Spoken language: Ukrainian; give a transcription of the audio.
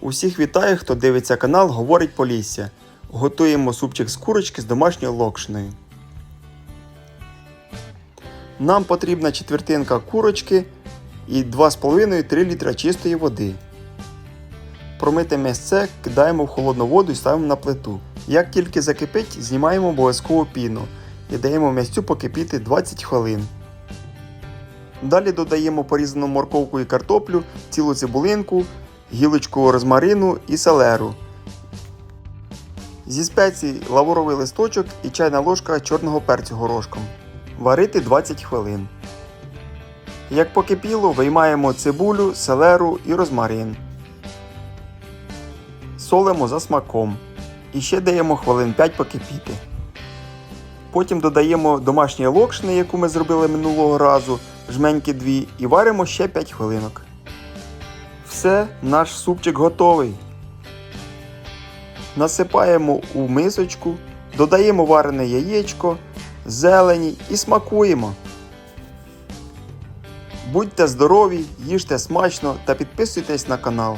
Усіх вітаю, хто дивиться канал Говорить Полісся. Готуємо супчик з курочки з домашньою локшиною. Нам потрібна четвертинка курочки і 2,5-3 літра чистої води. Промите м'ясце кидаємо в холодну воду і ставимо на плиту. Як тільки закипить, знімаємо обов'язково піну і даємо м'ясцю покипіти 20 хвилин. Далі додаємо порізану морковку і картоплю, цілу цибулинку, гілочку розмарину і селеру. Зі спецій лавровий листочок і чайна ложка чорного перцю горошком. Варити 20 хвилин. Як покипіло, виймаємо цибулю, селеру і розмарин. Солимо за смаком. І ще даємо хвилин 5 покипіти. Потім додаємо домашні локшини, яку ми зробили минулого разу, жменьки 2, і варимо ще 5 хвилинок. Все, наш супчик готовий. Насипаємо у мисочку, додаємо варене яєчко, зелені і смакуємо. Будьте здорові, їжте смачно та підписуйтесь на канал.